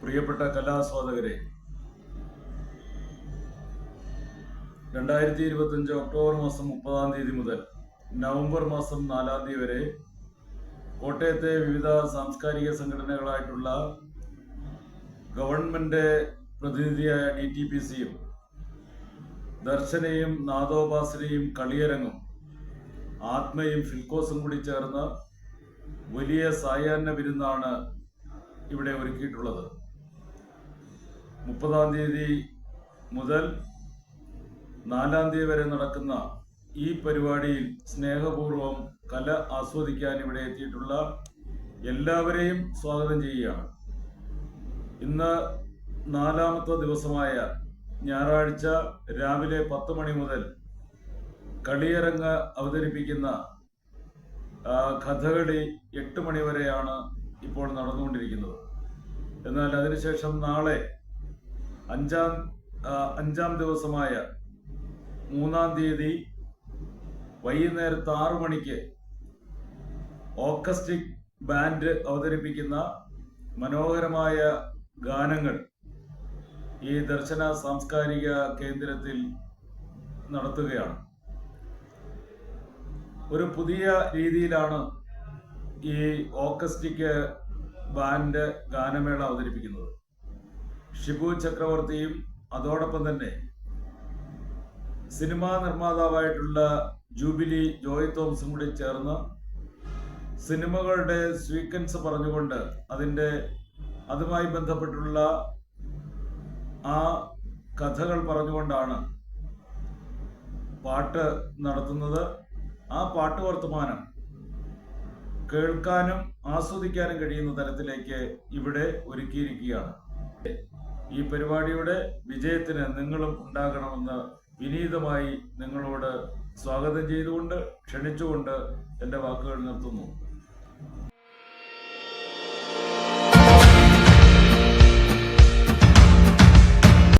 പ്രിയപ്പെട്ട കലാസ്വാദകരെ രണ്ടായിരത്തി ഇരുപത്തഞ്ച് ഒക്ടോബർ മാസം മുപ്പതാം തീയതി മുതൽ നവംബർ മാസം നാലാം തീയതി വരെ കോട്ടയത്തെ വിവിധ സാംസ്കാരിക സംഘടനകളായിട്ടുള്ള ഗവൺമെന്റ് പ്രതിനിധിയായ ഡി ടി പി സിയും ദർശനയും നാദോപാസനയും കളിയരങ്ങും ആത്മയും ഫിൽക്കോസും കൂടി ചേർന്ന വലിയ സായാഹ്ന വിരുന്നാണ് ഇവിടെ ഒരുക്കിയിട്ടുള്ളത്. മുപ്പതാം തീയതി മുതൽ നാലാം തീയതി വരെ നടക്കുന്ന ഈ പരിപാടിയിൽ സ്നേഹപൂർവം കല ആസ്വദിക്കാൻ ഇവിടെ എത്തിയിട്ടുള്ള എല്ലാവരെയും സ്വാഗതം ചെയ്യുകയാണ്. ഇന്ന് നാലാമത്തെ ദിവസമായ ഞായറാഴ്ച രാവിലെ പത്ത് മണി മുതൽ കളിയരങ്ങ് അവതരിപ്പിക്കുന്ന കഥകളി എട്ട് മണി വരെയാണ് ഇപ്പോൾ നടന്നുകൊണ്ടിരിക്കുന്നത്. എന്നാൽ അതിനുശേഷം നാളെ അഞ്ചാം അഞ്ചാം ദിവസമായ മൂന്നാം തീയതി വൈകുന്നേരത്ത് ആറു മണിക്ക് ഓക്കസ്റ്റിക് ബാൻഡ് അവതരിപ്പിക്കുന്ന മനോഹരമായ ഗാനങ്ങൾ ഈ ദർശന സാംസ്കാരിക കേന്ദ്രത്തിൽ നടത്തുകയാണ്. ഒരു പുതിയ രീതിയിലാണ് ഈ ഓക്കസ്റ്റിക് ബാൻഡ് ഗാനമേള അവതരിപ്പിക്കുന്നത്. ഷിബു ചക്രവർത്തിയും അതോടൊപ്പം തന്നെ സിനിമാ നിർമ്മാതാവായിട്ടുള്ള ജൂബിലി ജോയ് തോംസും കൂടി ചേർന്ന് സിനിമകളുടെ സ്വീക്വൻസ് പറഞ്ഞുകൊണ്ട് അതിന്റെ അതുമായി ബന്ധപ്പെട്ടുള്ള ആ കഥകൾ പറഞ്ഞുകൊണ്ടാണ് പാട്ട് നടത്തുന്നത്. ആ പാട്ട് വർത്തമാനം കേൾക്കാനും ആസ്വദിക്കാനും കഴിയുന്ന തരത്തിലേക്ക് ഇവിടെ ഒരുക്കിയിരിക്കുകയാണ്. ഈ പരിപാടിയുടെ വിജയത്തിന് നിങ്ങളും ഉണ്ടാകണമെന്ന് വിനീതമായി നിങ്ങളോട് സ്വാഗതം ചെയ്തുകൊണ്ട് ക്ഷണിച്ചുകൊണ്ട് എന്റെ വാക്കുകൾ നിർത്തുന്നു.